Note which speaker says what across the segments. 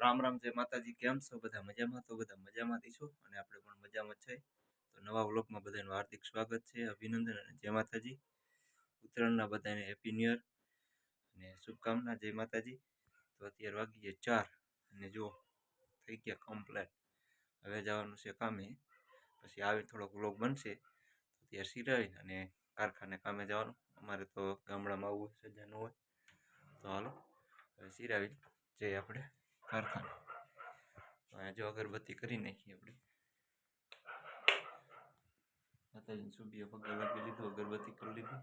Speaker 1: રામ રામ, જય માતાજી. કેમ છો? બધા મજામાં? તો બધા મજામાંથી છો? અને આપણે પણ મજામાં છે. તો નવા વ્લોગમાં બધાનું હાર્દિક સ્વાગત છે, અભિનંદન અને જય માતાજી. ઉત્તરાયણના બધાને હેપી ન્યુ યર અને શુભકામના. જય માતાજી. તો અત્યારે વાગી ગયા ચાર અને જો થઈ ગયા કમ્પ્લેટ હવે જવાનું છે કામે. પછી આવી થોડોક વ્લોગ બનશે. તો ત્યાં સિરાઈ અને કારખાને કામે જવાનું. અમારે તો ગામડામાં આવવું સજા ન હોય. તો હાલો, હવે સિરાવી જઈએ આપણે. કારખાને અહીંયા જો અગરબત્તી કરી નાખીએ આપણે માતાજીને સુબીએ પગે લાગી લીધું અગરબત્તી કરી લીધી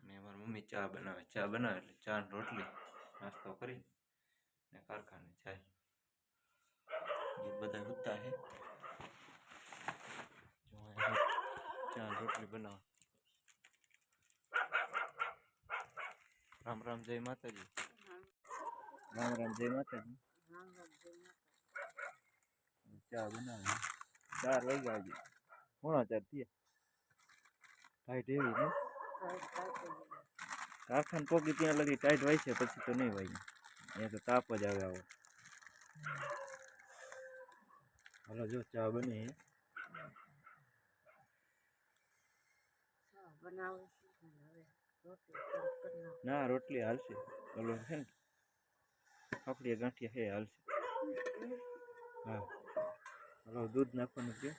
Speaker 1: અને અમારી મમ્મી ચા બનાવે ચા બનાવે એટલે ચા ને રોટલી નાસ્તો કરી ને કારખાને જાય એ બધા હુતા છે જો અહીંયા ચા ને રોટલી બનાવે રામ રામ જય માતાજી રામ રામ જય માતાજી ચા બનાવી ચાર વાગ્યા આજે પોણા ચાર થયા ટાઈટ એવી ને કારખાન પોકી ત્યાં લગી ટાઈટ હોય છે પછી તો નહીં હોય અહીંયા તો તાપ જ આવે આવો હાલો જો ચા બની છે.
Speaker 2: બનાવે છે અને હવે રોટલી તરત કરી નાખો.
Speaker 1: ના રોટલી હાલશે ઓલો છે ને ફાફડિયા ગાંઠિયા છે હાલશે. હા. હાલો દૂધ નાખવાનું છે.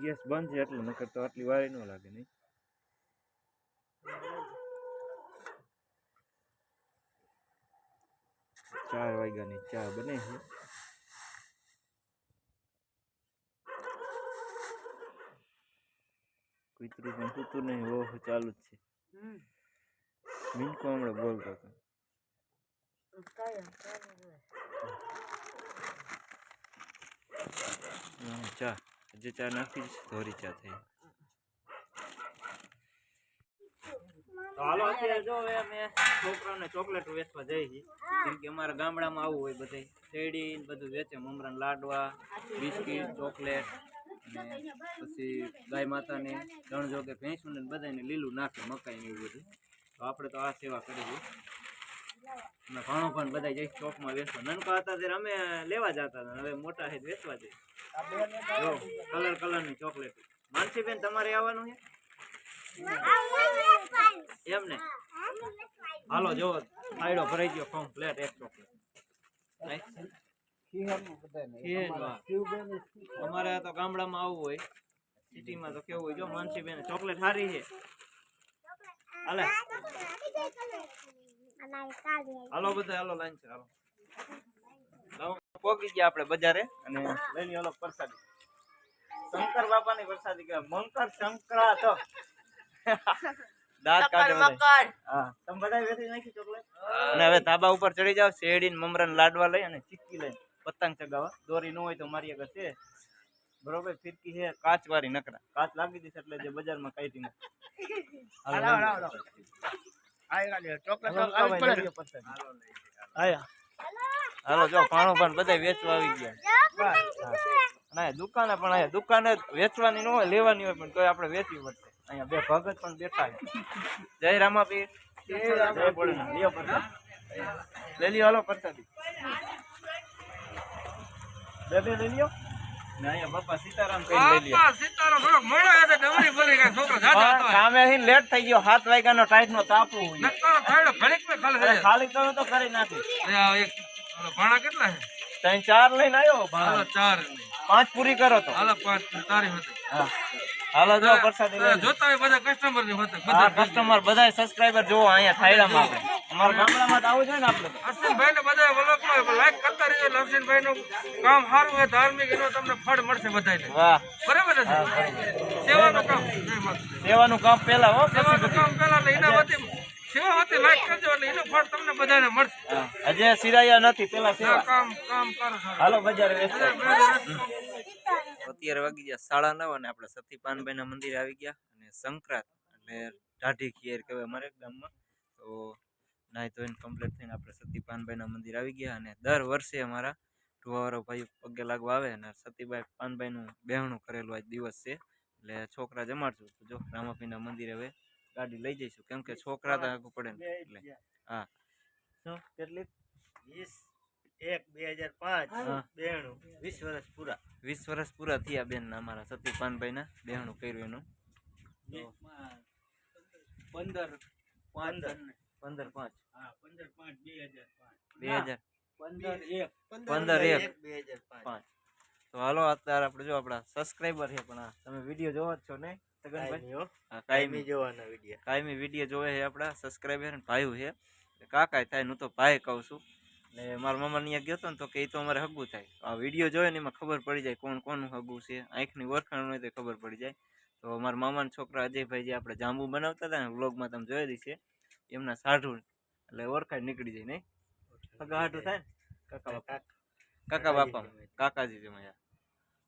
Speaker 1: ગેસ બંધ છે એટલે નકર તો આટલી વારે ન લાગે નહીં. ચાર વાગ્યાની ચા બને છે. કૂતરું પણ સૂતું નહીં ઓહ ચાલુ જ છે.
Speaker 2: હમ.
Speaker 1: મિનકો હમણાં બોલતો હતો. હા, ચા જે ચા નાખી ધોરી ચા થઈ હાલો અત્યારે જો અમે છોકરાઓને ચોકલેટ વેચવા જઈએ છીએ. કેમ કે અમારા ગામડામાં આવું હોય બધે. શેરડી બધું વેચે મમરાના લાડવા, બિસ્કીટ, ચોકલેટ પછી ગાય માતાને દણજો કે ભેંસું ને બધાને લીલું નાખે, મકાઈ ને એવું બધું. તો આપણે તો આ સેવા કરીશું ઘણો પણ બધા જઈ ચોકમાં વેચવા નાનકો હતા ત્યારે અમે લેવા જતા હતા, હવે મોટા છે વેચવા જઈએ. જો કલર કલરની ચોકલેટ. માનસીબેન, તમારે આવવાનું છે? એમ ને? હાલો, જો આયડો ભરાઈ ગયો કમ્પ્લેટ એક ચોકલેટ. અમારે તો ગામડામાં આવવું હોય. સિટીમાં તો કેવું હોય, જો, માનસીબેન ચોકલેટ સારી છે. હાલે. હાલો બધા હાલો લાઈન છે હાલો. પોકી ગયા આપણે બજારે અને લઈ લ્યો પ્રસાદી. શંકર બાપાની પ્રસાદી કહેવાય. મંકર શંકરા તો દાંત કાઢે હા. તમે બધા વેચી નાખી ચોકલેટ? અને હવે ધાબા ઉપર ચડી જાવ શેરડી ને મમરા લાડવા લઈ અને ચીક્કી લઈ પતંગ ચગાવવા દોરી ન હોય તો મારી આગળ છે. બરોબર ફિરકી છે કાચ વાળી નકરા. કાચ લાગી દીધી એટલે જે બજારમાં કાઢી નાખે. હાલો, હાલો. હાલો, લઈ લ્યો પ્રસાદી. હાલો. જો પાણો પણ બધા વેચવા આવી ગયા. ના દુકાને પણ અહીંયા દુકાને જ વેચવાની ન હોય લેવાની હોય પણ તોય આપણે વેચવી પડશે. અહીંયા બે ભગત પણ બેઠા છે. જય રામાપીર. લઈ લ્યો હાલો પરસાદી. બે બે લઈ લ્યો. લેટ થઈ ગયો સાત વાગ્યાનો ટાઈટ નો તાપુ ખાલી કરો તો કરી નાખી.
Speaker 3: ભાણા કેટલા છે?
Speaker 1: ત્રણ ચાર લઈને આવ્યો ભાણા.
Speaker 3: ચાર
Speaker 1: પાંચ પૂરી કરો તો.
Speaker 3: હાલો પાંચ તારી
Speaker 1: હા. હાલો જો પ્રસાદી
Speaker 3: જોતા હોય બધા કસ્ટમરની હોતે
Speaker 1: કસ્ટમર બધા સબસ્ક્રાઇબર જોવો અહીંયા થાયડામાં આપણે. અમારા ગામડામાં તો આવું છે ને આપણે. તો.
Speaker 3: ને બધા વ્લોગ લાઈક કરતા રહેજો એટલે નું કામ સારું ધાર્મિક એનો તમને ફળ મળશે બધાને
Speaker 1: વાહ
Speaker 3: બરાબર ને સેવાનું કામ.
Speaker 1: સેવાનું કામ પેલા હો
Speaker 3: સેવાનું કામ પેલા એટલે એના વતી સેવા વતી લાઈક કરજો એટલે એનું ફળ તમને બધાને મળશે.
Speaker 1: હા. હજે સિરાયા નથી પેલા સેવા.
Speaker 3: કામ કામ કરો
Speaker 1: હાલો બજાર અત્યારે વાગી ગયા સાડા નવ અને આપણે ના મંદિરે આવી ગયા અને સંક્રાંત એટલે ઢાઢી ખીર કહેવાય અમારે ગામમાં. તો તો એને કમ્પ્લીટ થઈને આપણે સતીપાનભાઈના મંદિર આવી ગયા અને દર વર્ષે અમારા ટુવાવાળો ભાઈ પગે લાગવા આવે અને સતીભાઈ પાનભાઈનું બેહણું કરેલું આજ દિવસ છે. એટલે છોકરા જમાડશું તો જો રામાપીના મંદિરે હવે ગાડી લઈ જઈશું. કેમ કે છોકરા તો આગળ પડે ને. એટલે હા. શું કેટલી?
Speaker 4: એક બે હજાર પાંચ. બેણું વીસ વર્ષ પૂરા.
Speaker 1: વીસ વર્ષ પૂરા થયા બેન અમારા સતી પાનભાઈના બેહણું કર્યું એનું.
Speaker 4: પંદર. પંદર.
Speaker 1: પંદર પાંચ. તો હાલો અત્યારે આપણે જો આપણા સબસ્ક્રાઇબર છે પણ આ તમે વીડિયો જોવો જ છો ને
Speaker 4: કાયમી જોવાના વીડિયો
Speaker 1: કાયમી વીડિયો જોવે છે આપણા સબસ્ક્રાઇબર ને ભાઈઓ છે. કાકા થાય હું તો ભાઈ કહું છું. ને મારા મામા ત્યાં ગયો હતો ને તો કે એ તો અમારે હગું થાય. આ વીડિયો જોયો ને એમાં ખબર પડી જાય કોણ કોનું હગું છે. આંખની ઓળખાણ હોય તો ખબર પડી જાય. તો મારા મામાના છોકરા અજયભાઈ જે આપણે જાંબુ બનાવતા હતા ને વ્લોગમાં તમે જોયેલી છે એમના સાઢું એટલે ઓળખાણ નીકળી જાય નહીં? હગા હાટું થાય ને? કાકા બાપા. કાકા બાપા. કાકાજી મારા.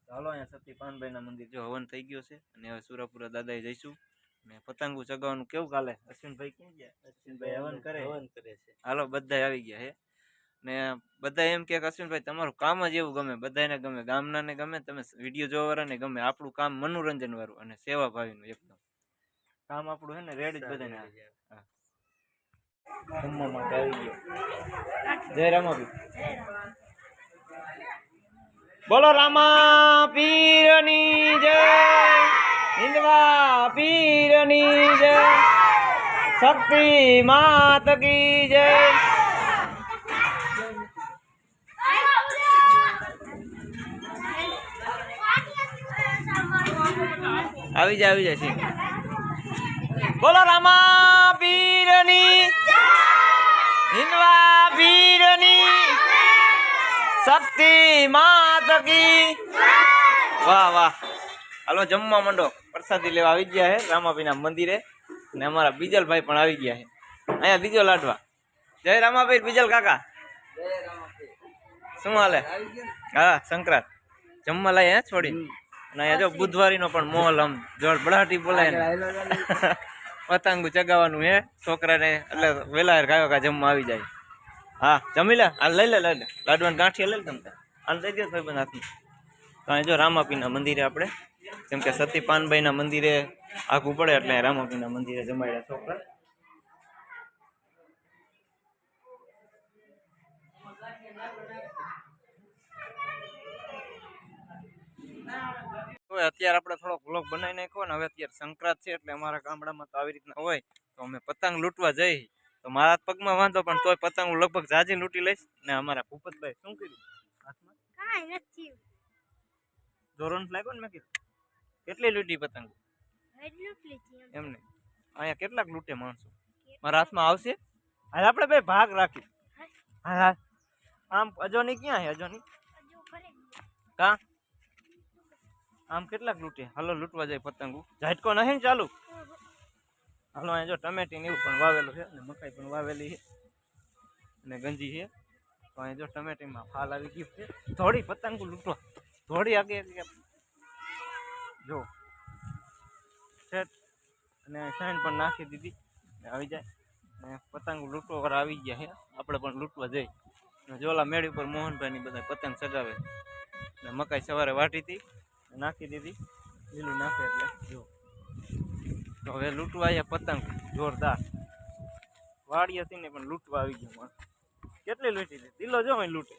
Speaker 1: ચાલો અહીંયા સતી પાનભાઈના મંદિર જો હવન થઈ ગયો છે અને હવે સુરાપુરા દાદાએ જઈશું. ને પતંગો ચગાવવાનું કેવું કાલે? અશ્વિનભાઈ ક્યાં ગયા? અશ્વિનભાઈ હવન કરે.
Speaker 4: હવન કરે છે.
Speaker 1: હાલો બધા આવી ગયા છે ને બધા એમ કે અશ્વિનભાઈ તમારું કામ જ એવું ગમે. બધાને ગમે ગામનાને ગમે તમે વીડિયો જોવાવાળાને ગમે. આપણું કામ મનોરંજન વાળું અને સેવા ભાવીનું એકદમ. કામ આપણું છે ને રેડ જ બધાને આવે. જમવા માટે આવી ગયો. જય રામાભી બોલો રામા પીરની જય. હિન્દવા પીરની જય. શક્તિ માત કી જય. આવી જાય આવી જાય બોલો રામા પીરની હિન્દવા પીરની શક્તિ માત કી. વાહ વાહ. હાલો, જમવા માંડો. પ્રસાદી લેવા આવી ગયા છે રામાભાઈના મંદિરે. ને અમારા બીજલભાઈ પણ આવી ગયા છે અહીંયા બીજો લાડવા. જય રામાભાઈ, બીજલ કાકા. શું હાલે? હા, સંક્રાંત. જમવા લાય હે છોડી? અને અહીંયા જો બુધવારીનો પણ મોલ આમ જળ બળાટી બોલાય ને. પતંગો ચગાવવાનું હે, છોકરાને એટલે વેલા ગાયો કા જમવા આવી જાય. હા, જમી લે આ લઈ લે લઈ લે. લાડવાની ગાંઠિયા લઈ લે તમે આને દઈ દે ભાઈબંધ હાથમાં. તો અહીં જો રામાપીના મંદિરે આપણે, કેમ કે સતી પાનભાઈના મંદિરે આખું પડે એટલે રામાપીના મંદિરે જમાડ્યા છોકરા. હવે અત્યારે આપણે થોડોક વ્લોગ બનાવી નાખ્યો ને હવે અત્યારે સંક્રાંત છે એટલે અમારા ગામડામાં તો આવી રીતના હોય તો અમે પતંગ લૂંટવા જઈ. તો મારા પગમાં વાંધો પણ તોય પતંગ હું લગભગ જાજી લૂંટી લઈશ ને અમારા ભૂપતભાઈ શું કર્યું? હાથમાં? ધોરણ લાગ્યો ને મેં કીધું? કેટલી લૂંટી પતંગ. એમને અહીંયા કેટલાક લૂંટે માણસો. મારા હાથમાં આવશે? હાલ આપણે ભાઈ ભાગ રાખી હા. હા આમ અજોની ક્યાં છે અજોની? કા? આમ કેટલાક લૂંટે? હાલો, લૂંટવા જાય પતંગો. ઝાટકો નહીં ને ચાલુ? હાલો, અહીંયા જો ટમેટી ને એવું પણ વાવેલું છે અને મકાઈ પણ વાવેલી છે અને ગંજી છે. તો અહીંયા જો ટમેટીમાં ફાલ આવી ગયું છે. થોડી પતંગો લૂંટવા. થોડી આગે જો. સેટ અને સાઈન પણ નાખી દીધી. આવી જાય. ને પતંગ લૂંટવા વાળા આવી ગયા છે. આપણે પણ લૂંટવા જઈ અને જોલા મેળી ઉપર મોહનભાઈની બધા પતંગ સગાવે ને મકાઈ સવારે વાટી હતી. નાખી દીધી. લીલું નાખે એટલે, જો. હવે લૂંટવા આવ્યા પતંગ, જોરદાર. વાડી હતી ને પણ લૂંટવા આવી ગયું માણસ. કેટલી લૂંટી હતી દિલો જો અહીં લૂંટે.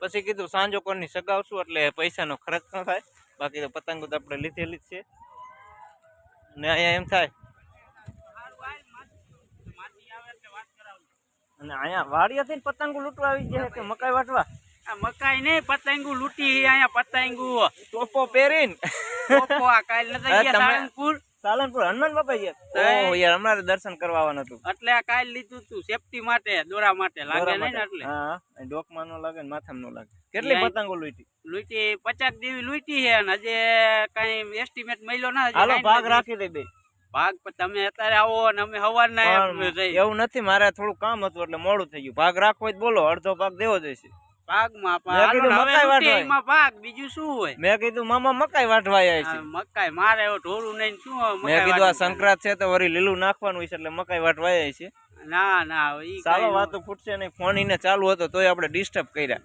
Speaker 1: પછી કીધું, સાંજો કોની સગાવશું એટલે પૈસાનો ખર્ચ ન થાય. બાકી તો પતંગો તો આપણે લીધેલી જ છે. ને અહીંયા એમ થાય. અને અહીંયા વાડી હતી ને પતંગો લૂંટવા આવી ગયા કે મકાઈ વાટવા?
Speaker 3: મકાઈ નહીં પતંગુ લૂટી અહીંયા પતંગુ.
Speaker 1: ટોપો પહેરીને.
Speaker 3: ઓપો આ કાલ નતા ગયા સાળંગપુર.
Speaker 1: સાલનપુર હનુમાન બાપા ગયા?
Speaker 3: તઈ.
Speaker 1: યાર અમારે દર્શન કરવા આવવાનું હતું.
Speaker 3: એટલે આ કાલ લીધું તું સેફટી માટે દોરા માટે. લાગે નહીં ને એટલે?
Speaker 1: હા ડોકમાં નો લાગે ને માથામાં નો લાગે. કેટલી પતંગો લૂટી?
Speaker 3: લૂંટી પચાસ દેવી લૂટી છે અને હજે કઈ એસ્ટિમેટ મળ્યો ના
Speaker 1: હાલો ભાગ રાખી દે બે.
Speaker 3: ભાગ તમે અત્યારે આવો અને અમે હવારના ના
Speaker 1: એવું નથી મારે થોડું કામ હતું એટલે મોડું થઈ ગયું. ભાગ રાખવો જ બોલો અડધો ભાગ દેવો જોઈશે
Speaker 3: ભાગમાં પણ
Speaker 1: મેં કીધું
Speaker 3: હાલો ને હવે
Speaker 1: મકાઈ
Speaker 3: લૂંટી
Speaker 1: વાટવાય.
Speaker 3: એમાં ભાગ બીજું શું હોય?
Speaker 1: મેં કીધું મામા મકાઈ વાટવા આવ્યા છે.
Speaker 3: મકાઈ મારે એવું ઢોરું નહીં શું
Speaker 1: મેં કીધું આ સંક્રાંત છે તો વળી લીલું નાખવાનું હોય છે એટલે મકાઈ વાટવા આવ્યા છે.
Speaker 3: ના
Speaker 1: વાતો ફૂટશે નહીં. ફોન ઈને ચાલુ હતો તોય આપણે ડિસ્ટર્બ કર્યા.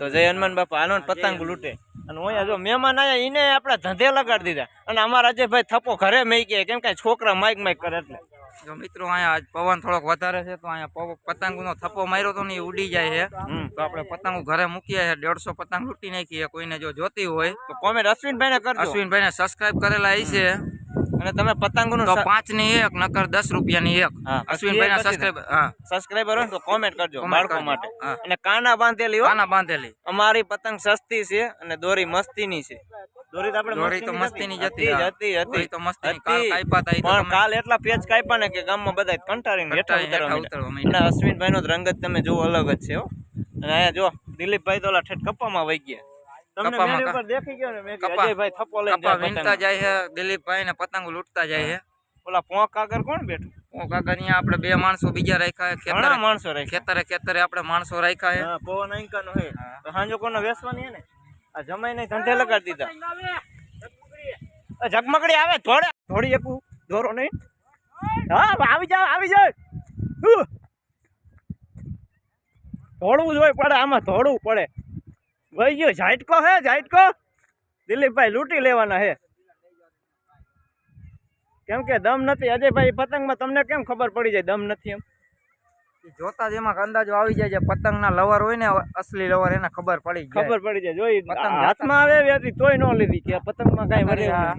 Speaker 1: તો જય હનુમાન બાપા આનો પતંગ લૂંટે. અને અહીંયા જો મહેમાન આયા એને આપણા ધંધે લગાડી દીધા. અને અમારા અજયભાઈ થપ્પો ઘરે મેં કે કેમ કે છોકરા માઇક માઇક કરે એટલે.
Speaker 5: જો મિત્રો અહીંયા આજ પવન થોડોક વધારે છે તો અહીંયા પતંગનો થપ્પો માર્યો તો ને ઉડી જાય છે. તો આપણે પતંગો ઘરે મૂકીએ છીએ દોઢસો પતંગ લૂંટી નાખીએ. કોઈને જો જોતી હોય
Speaker 1: તો કોમેન્ટ અશ્વિનભાઈ ને કરજો.
Speaker 5: અશ્વિનભાઈ ને સબસ્ક્રાઈબ કરેલા એ છે.
Speaker 1: અને તમે પતંગનું
Speaker 5: તો પાંચની એક નકર દસ રૂપિયાની એક.
Speaker 1: હા,
Speaker 5: અશ્વિનભાઈ ના.
Speaker 1: પછી
Speaker 5: સબસ્ક્રાઇબ
Speaker 1: સબસ્ક્રાઇબર હોય તો કોમેન્ટ કરજો બાળકો માટે.
Speaker 5: હા.
Speaker 1: અને કાના બાંધેલી
Speaker 5: કાના બાંધેલી.
Speaker 1: અમારી પતંગ સસ્તી છે અને દોરી મસ્તી ની છે. દોરી તો આપણે
Speaker 5: દોરી તો મસ્તીની જ હતી,
Speaker 1: હતી હતી હતી.
Speaker 5: તો મસ્તીની. કાલ
Speaker 1: હતી.
Speaker 5: કાપ્યા તા
Speaker 1: પણ કાલ એટલા પેચ કાપ્યા ને કે ગામમાં બધા કંટાળીને હેઠા ઉતરવા અને અશ્વિનભાઈ નો રંગ જ તમે જો અલગ જ છે હો. અને અહીંયા જો દિલીપભાઈ તો ઓલા ઠેઠ કપ્પામાં વહી ગયા. તમને
Speaker 5: કપ્પામાં
Speaker 1: ઉપર દેખી ગયો ને મેં અજયભાઈ થપ્પો લઈને જાય
Speaker 5: વીણતા
Speaker 1: પતંગ.
Speaker 5: જાય છે દિલીપભાઈ ને પતંગો લૂંટતા જાય છે
Speaker 1: ઓલા પોંક આગળ કોણ બેઠું?
Speaker 5: પોંક કાકા અહીંયા આપણે બે માણસો બીજા રાખ્યા છે ખેતરે
Speaker 1: માણસો રાખ્યા.
Speaker 5: ખેતરે ખેતરે આપણે માણસો રાખ્યા છે
Speaker 1: પવન અંકાનો હે. તો હાંજો કોનો વેસવાની હે ને? આ જમાઈને ધંધે લગાડી દીધા. ઝગમગડી આવે થોડે થોડી એકું દોરો નહીં. હા આવી જાવ, આવી જાય થોડવું જોઈએ પડે આમાં ધોળવું પડે. વહી ગયો, ઝાટકો હે, ઝાટકો. દિલીપભાઈ લૂંટી લેવાના હે. કેમ કે દમ નથી. અજયભાઈ પતંગમાં તમને કેમ ખબર પડી જાય? દમ નથી એમ.
Speaker 5: જોતા જ એમાં અંદાજો આવી જાય છે. પતંગના લવર હોય ને અસલી લવર એને ખબર પડી જાય.
Speaker 1: ખબર પડી જાય. જોઈ
Speaker 5: પતંગ
Speaker 1: હાથમાં આવે એવી હતી તોય ન લીધી કે પતંગમાં કઈ વરે
Speaker 5: હા.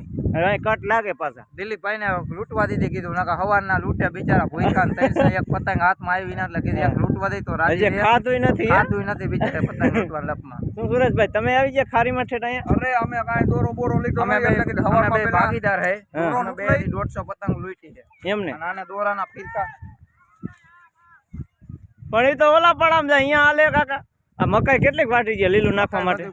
Speaker 1: કટ લાગે પાછા.
Speaker 5: દિલીપભાઈ ને લૂંટવા દીધી કીધું નકા હવારના લૂંટે બિચારા ભૂખા ને ત્રણસો એક પતંગ હાથમાં આવી ને એટલે કીધું એક લૂંટવા દઈ તો રાજી
Speaker 1: હજી નથી
Speaker 5: ખાતું નથી બિચારે પતંગ લૂંટવા લપમાં.
Speaker 1: શું સુરેશભાઈ તમે આવી ગયા ખારીમાં ઠેઠ અહીંયા?
Speaker 3: અરે અમે કઈ દોરો બોરો લીધો
Speaker 5: અમે બે ભાગીદાર હે. બે દોઢસો પતંગ લૂંટી છે.
Speaker 1: એમને?
Speaker 5: નાના આને દોરાના ફીરકા.
Speaker 1: પણ એ તો ઓલા પડામ જાય અહીંયા હાલે કાકા. આ મકાઈ કેટલીક વાટી ગયા લીલું નાખવા માટે?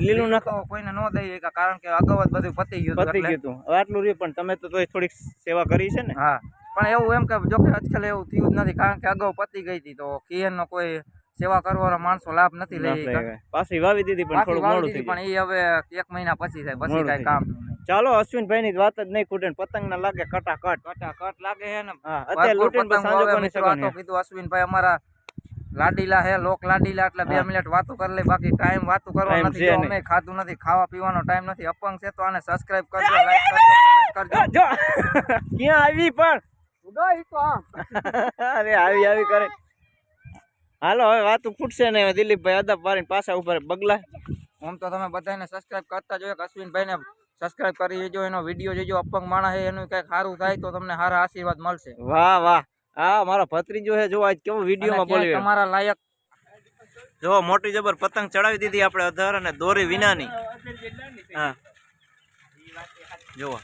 Speaker 1: લીલું
Speaker 5: નાખવા કોઈને ન દઈએ કે કારણ કે અગાઉ બધું પતી ગયું
Speaker 1: પતી ગયું આટલું રહ્યું પણ તમે તો થોડીક સેવા કરી છે ને?
Speaker 5: હા. પણ એવું એમ કે જોકે આજકાલ એવું થયું જ નથી કારણ કે અગાઉ પતી ગઈ હતી તો કિયન નો કોઈ સેવા કરવાનો માણસો લાભ નથી લઈ
Speaker 1: પાછી વાવી દીધી પણ થોડું મોડું
Speaker 5: પણ એ હવે એક મહિના પછી થાય પછી કઈ કામ
Speaker 1: ચાલો અશ્વિનભાઈની વાત જ નહીં ખૂટે પતંગના લાગે કટાકટ.
Speaker 5: કટા કટ લાગે છે ને.
Speaker 1: હા અત્યારે લૂંટીને પછી સાંજો કોની
Speaker 5: મિત્રો આ તો
Speaker 1: સગવડ
Speaker 5: કીધું અશ્વિનભાઈ અમારા લાડીલા હે લોક લાડીલા એટલે બે મિનિટ વાતો કરી લે બાકી ટાઈમ વાતો કરવો નથી અમે ખાધું નથી ખાવા પીવાનો ટાઈમ નથી અપંગ છે તો આને સબસ્ક્રાઇબ કરજો લાઈક કરજો કરજો.
Speaker 1: જો. ક્યાં આવી પણ? અરે આવી આવી કરે. હાલો હવે વાતું ખૂટશે ને દિલીપભાઈ અદબ વારીને પાછા ઉપર બગલા.
Speaker 5: આમ તો તમે બધાને સબસ્ક્રાઇબ કરતા જોયો કે અશ્વિનભાઈને સબસ્ક્રાઇબ કરી દેજો એનો વીડિયો જોજો અપંગ માણસ છે એનું કંઈક સારું થાય તો તમને સારા આશીર્વાદ મળશે.
Speaker 1: વાહ વાહ. આ મારો ભત્રીજો છે જો આજ કેવો વિડીયોમાં બોલ્યો
Speaker 5: તમારા લાયક
Speaker 1: જો મોટી જબર પતંગ ચડાવી દીધી આપણે અધર અને દોરી વિનાની. હા. જુઓ.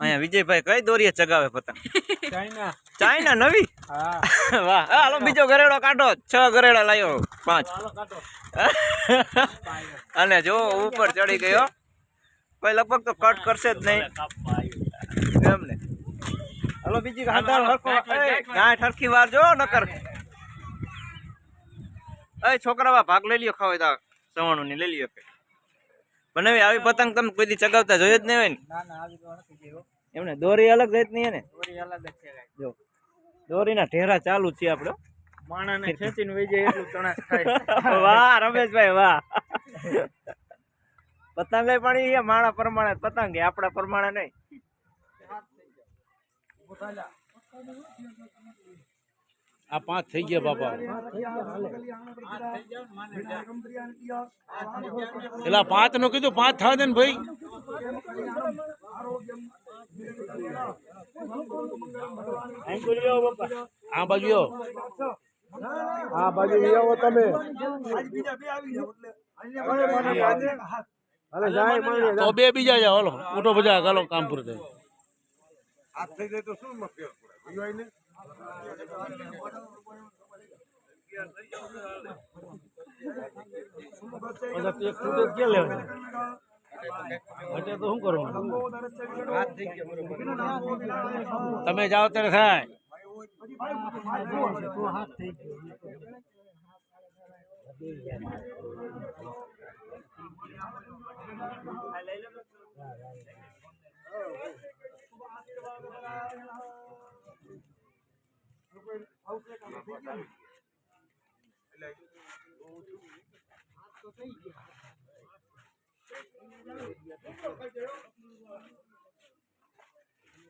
Speaker 1: અહીંયા વિજયભાઈ કઈ દોરીએ ચગાવે પતંગ? ચાઇના. નવી? વાહ. હા, હાલો બીજો ગરેડો કાઢો. છ ગરેડા લાવ્યો પાંચ. અને જો ઉપર ચડી ગયો. કોઈ લગભગ તો કટ કરશે જ નહીં. એમને. હાલો બીજી હાથાળ હરખો. ગાંઠ હરખી વાર જો નકર. એ છોકરાવા ભાગ લઈ લ્યો ખાવ તા સવાણું ની લઈ લ્યો કે બનાવી આવી પતંગ તમે કોઈ દી ચગાવતા જોયો જ નહીં હોય ને? એમને દોરી અલગ જ નહીં ને? જો દોરીના ઢેરા ચાલુ છે છે આપણે
Speaker 5: માણસને ખેંચીને વહી જાય એટલું તણાસ થાય.
Speaker 1: વાહ રમેશભાઈ વાહ. પતંગ પણ એ માણા પ્રમાણે પતંગ એ આપણા પ્રમાણે નહીં.
Speaker 6: આ પાંચ થઈ ગયા બાપા. એટલે પાંચનું કીધું પાંચ થવા દે ને ભાઈ. આ બાજુ.
Speaker 3: આ બાજુ આવો તમે.
Speaker 6: બે બીજા જાવ હાલો. મોટો બજા હાલો કામ પૂરું થાય
Speaker 3: હાથ થઈ જાય તો શું
Speaker 6: ફેર તમે જાઓ ત્યારે થાય.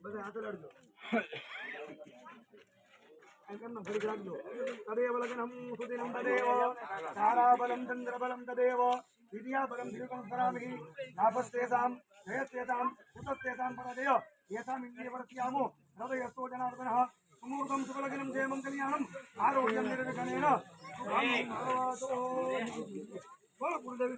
Speaker 7: બધા હાથ લડજો శంకర్ణం సరిగ్రాజ్ఞో తదేవ లగ్నం సుదినం తదేవ తారాబలం చంద్రబలం తదేవ द्वितीयापदं दीर्घं स्मरामि नापस्तेषां जयस्तेषां, कुतस्तेषां पददेव येषाम् इन्द्रियवर्त्यामो हृदयस्तो जनार्दनः, सुमूर्तं सुबलगनं जयमं कल्याणम् आरोग्यं निर्विघ्नेन गुरुदेवी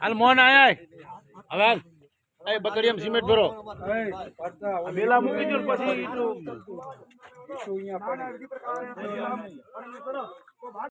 Speaker 6: હાલ મોહન આયા હવે હાલ. એ બકડીયમ સિમેન્ટ ભરો. મેલા મૂકી દો પછી